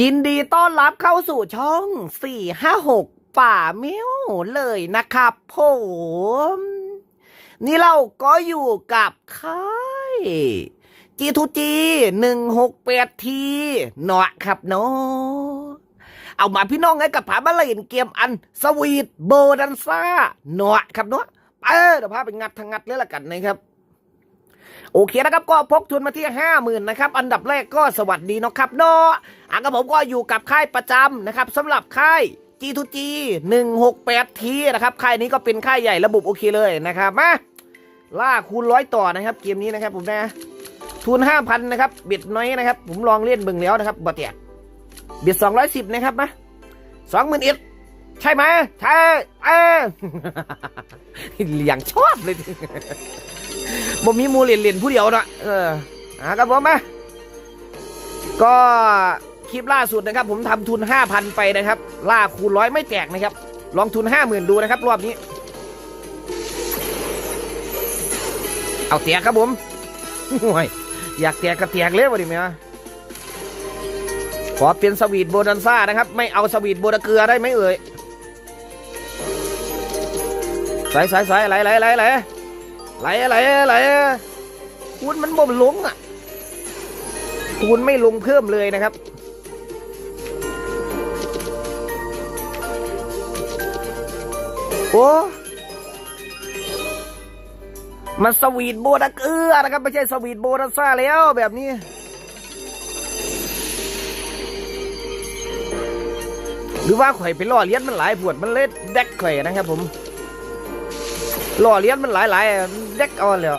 ยินดีต้อนรับเข้าสู่ช่อง 456 ป่าเมียวเลยนะครับผม นี่เราก็อยู่กับค่าย G2G 168ทีเนาะครับเนาะเอามาพี่น้องให้กับผามาเล่นเกมอันสวีทโบดันซ่าเนาะครับเนาะเออเดี๋ยวพาไปงัดทางงัดเลยละกันนะครับ โอเคนะครับ ก็พกทุนมาที่ห้าหมื่นนะครับ อันดับแรกก็สวัสดีนะครับเนาะอะกับผมก็อยู่กับค่ายประจำนะครับสำหรับค่าย G2G 168ทีนะครับค่ายนี้ก็เป็นค่ายใหญ่ระบบโอเคเลยนะครับมาล่าคูณร้อยต่อนะครับ เกมนี้นะครับผมนะทุนห้าพันนะครับเบ็ดน้อยนะครับ ผมลองเล่นเบิ่งแล้วนะครับบ่เตียเบ็ดสองร้อยสิบนะครับมาสองหมื่นเอ็ดใช่ไหมใช่เอออย่างชอบเลย บ่มีมูเล่นเล่นผู้เดียวเนาะเอออะครับผมมาก็คลิปล่าสุดนะครับ ผมทำทุนห้าพันไปนะครับ ล่าคูณร้อยไม่แตกนะครับ ลองทุนห้าหมื่นดูนะครับ รอบนี้ เอาแตกครับผมโอ้ยอยากแตกก็แตกเลยวะดิเมียขอเป็นสวีทโบนันซ่านะครับ ไม่เอาสวีทโบนเกลือได้ไหมเอ่ยใส่ใส่ใส่ไหลไหลไหลไหล ไหลอะไหลไหลคูณมันบ่มลงอะคูณไม่ลงเพิ่มเลยนะครับโอ้มันสวีทโบนัสเกลือนะครับ ไม่ใช่สวีทโบนัสซ่าแล้วแบบนี้ หรือว่าข่อยไปล่อเลี้ยนมันหลายปวดมันเล็ดแดกข่อยนะครับผม ล่อเลี้ยนมันหลายๆแดกเอาเลย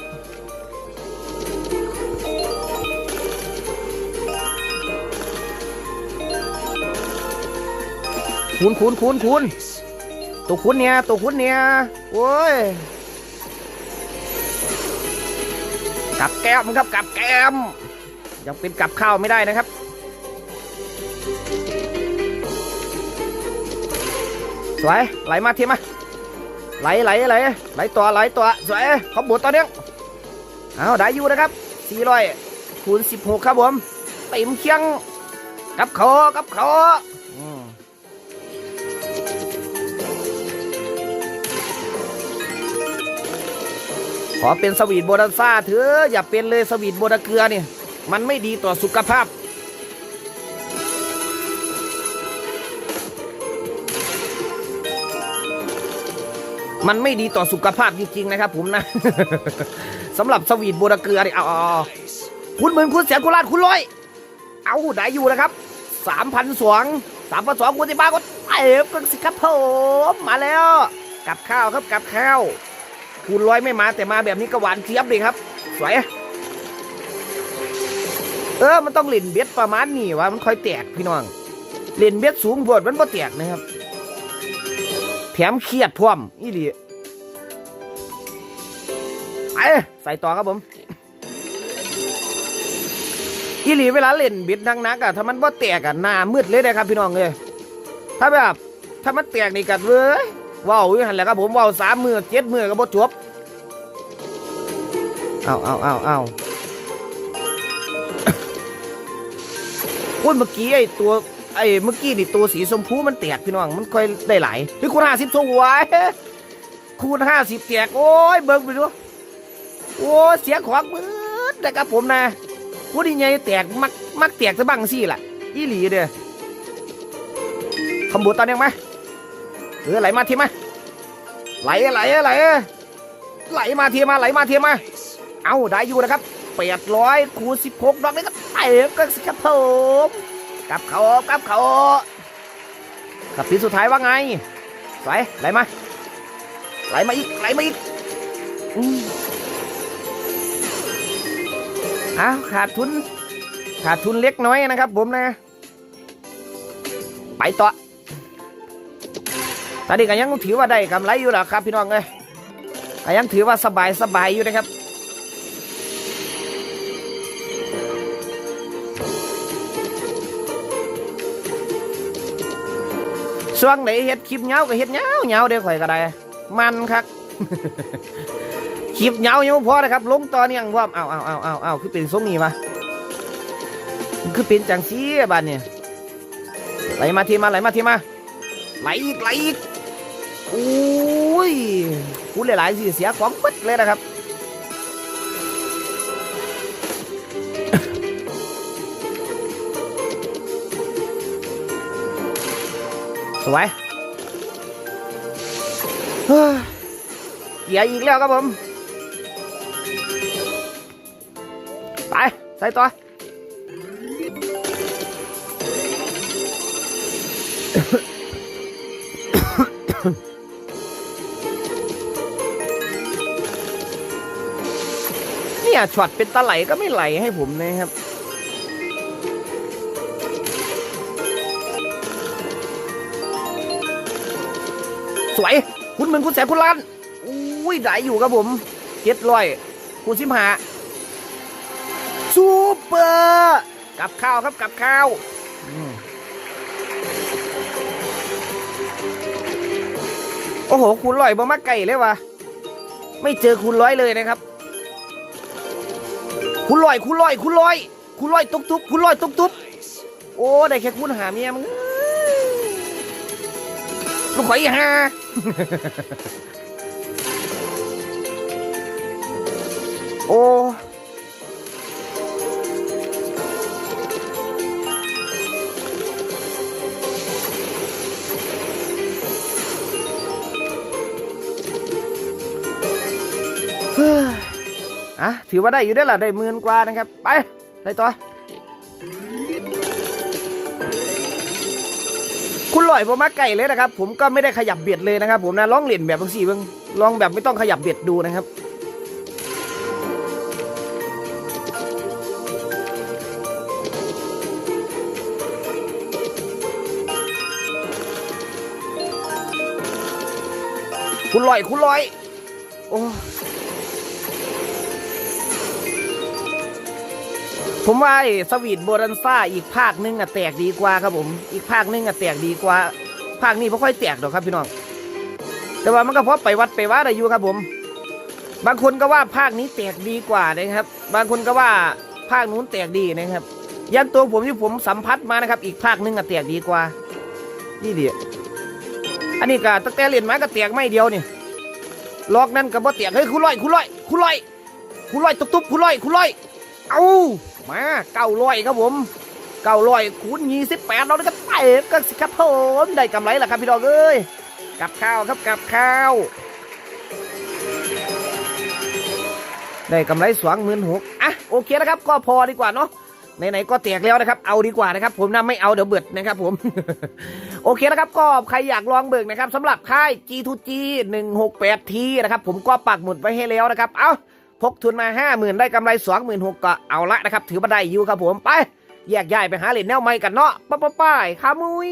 คูณคูณคูณคูณตัวคูณเนี่ยตัวคูณเนี่ยโอ้ยกับแก้มครับกับแก้มยังเป็นกับข้าวไม่ได้นะครับสวยไหลมาเทียมา ไหลไหลไหลไหลตัวไหลตัวสวยขอบวตัวเนี้เอาได้อยู่นะครับ400คูณ16 ครับผมเต็มเคียงกับเขากับเขาอืมขอเป็นสวีทโบนันซ่าเถอะอย่าเป็นเลยสวีทโบนาเกลือนี่ มันไม่ดีต่อสุขภาพ มันไม่ดีต่อสุขภาพจริงๆนะครับผมนะ สำหรับสวีทบนาเกลือเนี่ยเอาเอคุณหมื่นคุณแสนคุณล้านคุณร้อย เอาได้อยู่นะครับสามพันสองสามพันสองคุณที่บ้านก็เอฟกันสิครับผมมาแล้วกับข้าวครับกับข้าวคูณร้อยไม่มาแต่มาแบบนี้ก็หวานเจี๊ยบเลยครับ สวยเออมันต้องเล่นเบ็ดประมาณนี้วะมันค่อยแตกพี่น้องเล่นเบ็ดสูงบวดมันบ่แตกนะครับ แถมเครียดพร้อมอีหลีไปใส่ต่อครับผมอีหลีเวลาเล่นเบ็ดนักๆอะถ้ามันบ่แตกอะหน้ามืดเลยนะครับพี่น้องเลยถ้าแบบถ้ามันแตกนี่กัดเว้ยว้าวอยู่หันแหละครับผมว้าวสามมือเจ็ดมือก็บ่จบเอาเอาเอาเอาอุ้ยเมื่อกี้ไอตัว ไอ้เมื่อกี้นี่ตัวสีชมพูมันแตกพี่น้องมันค่อยได้หลายพี่คูณห้าสิบสวยคูณห้าสิบแตกโอ้ยเบิ่งไปดูโอ้เสียของมืดนะครับผมนะพูดยังไงแตกมักมักแตกซะบ้างสิล่ะอีหลีเด้อขบวนตอนยังไหมเออไหลมาทีมาไหลไหลไหลไหลมาทีมาไหลมาทีมาเอาได้อยู่นะครับแปดร้อยคูณสิบหกดอกนี้ก็เต็มกันสิครับผม กับเขากับเขากับปีสุดท้ายว่าไงสวยไหลมาไหลมาอีกไหลมาอีกเอ้าวขาดทุน ขาดทุนเล็กน้อยนะครับผมนะ ไปต่อตอนนี้ก็ยังถือว่าได้กำไรอยู่หรอครับพี่น้องเอ้ยก็ยังถือว่าสบายสบายอยู่นะครับ ช่วงไหนเฮ็ดคลิปเหงาก็เฮ็ดเหงาเหงาเดี๋ยวข่อยก็ได้ มันครับคลิปเหงายังบ่พอนะครับ ลงตอนนี้ยังพร้อมเอาเอาเอาเอาเอาคือเป็นทรงนี้วะคือเป็นจังซี่บัดเนี่ยไหลมาทีมาไหลมาทีมาไหลอีกไหลอีกโอ้ยคุณหลายๆสิเสียของปึ๊ดเลยนะครับ สวยเฮ้ยเกียร์อีกแล้วครับผม ไปใส่ต่อเนี่ยช็อตเป็นตะไหลก็ไม่ไหลให้ผมนะครับ สวย คุณเหมื่นคุณแสนคุณล้านอุ้ยได้อยู่ครับผมเจ็ดร้อยคุณสิมหาซูเปอร์กับข้าวครับกับข้าวอโอ้โห คุณร้อยบ่มาไก่เลยวะไม่เจอคุณร้อยเลยนะครับ คุณร้อยคุณร้อยคุณร้อย คุณร้อยตุ๊บตุ๊บคุณร้อยตุ๊บตุ๊บโอ้ ได้แค่คุณหาเมียมึงเอ้ย ลูกข่อยอีหาโอ้อะถือว่าได้อยู่ได้ล่ะได้หมื่นกว่านะครับ ไปไปต่อ คุณลอยผมมาไก่เลยนะครับ ผมก็ไม่ได้ขยับเบียดเลยนะครับ ผมนะลองเล่นแบบบางสี่เบิ่งลองแบบไม่ต้องขยับเบียดดูนะครับคุณลอยคุณลอย โอ้ ผมว่าไอสวีทโบรันซ่าอีกภาคนึงอะแตกดีกว่าครับผม อีกภาคนึงอะแตกดีกว่า ภาคนี้ไม่ค่อยแตกหรอกครับพี่น้อง แต่ว่ามันก็เพราะไปวัดไปว่าได้อยู่ครับผม บางคนก็ว่าภาคนี้แตกดีกว่านะครับ บางคนก็ว่าภาคนู้นแตกดีนะครับ ยันตัวผมที่ผมสัมผัสมานะครับ อีกภาคนึงอะแตกดีกว่า นี่ดิอันนี้ก็ตั้งแต่เรียนมาก็แตกไม่เดียวนี่ลอกนั่นกับบ่เตียงเฮ้ยคุณลอยคุณลอยคุณลอยคุณลอยตุ๊บตุ๊บคุณลอยคุณลอย เอา มาเก้าร้อยครับผมเก้าร้อยคูณยี่สิบแปดเราได้กันไปก็สิครับผมได้กำไรแล้วครับพี่ดอกเอ้ยกับข้าวครับกับข้าว ได้กำไรสองหมื่นหกอะโอเคนะครับ ก็พอดีกว่าเนาะไหนๆก็แตกแล้วนะครับ เอาดีกว่านะครับ ผมนะไม่เอาเดี๋ยวเบิดนะครับผม โอเคนะครับ ก็ใครอยากลองเบิกนะครับสำหรับค่าย G2G 168T นะครับ ผมก็ปักหมุดไว้ให้แล้วนะครับ เอา พกทุนมา50,000ได้กำไร26,000ก็เอาละนะครับ ถือบันไดอยู่ครับผมไป แยกย้ายไปหาเหรียญแนวใหม่กันเนาะป้าป้าป้ายขามุย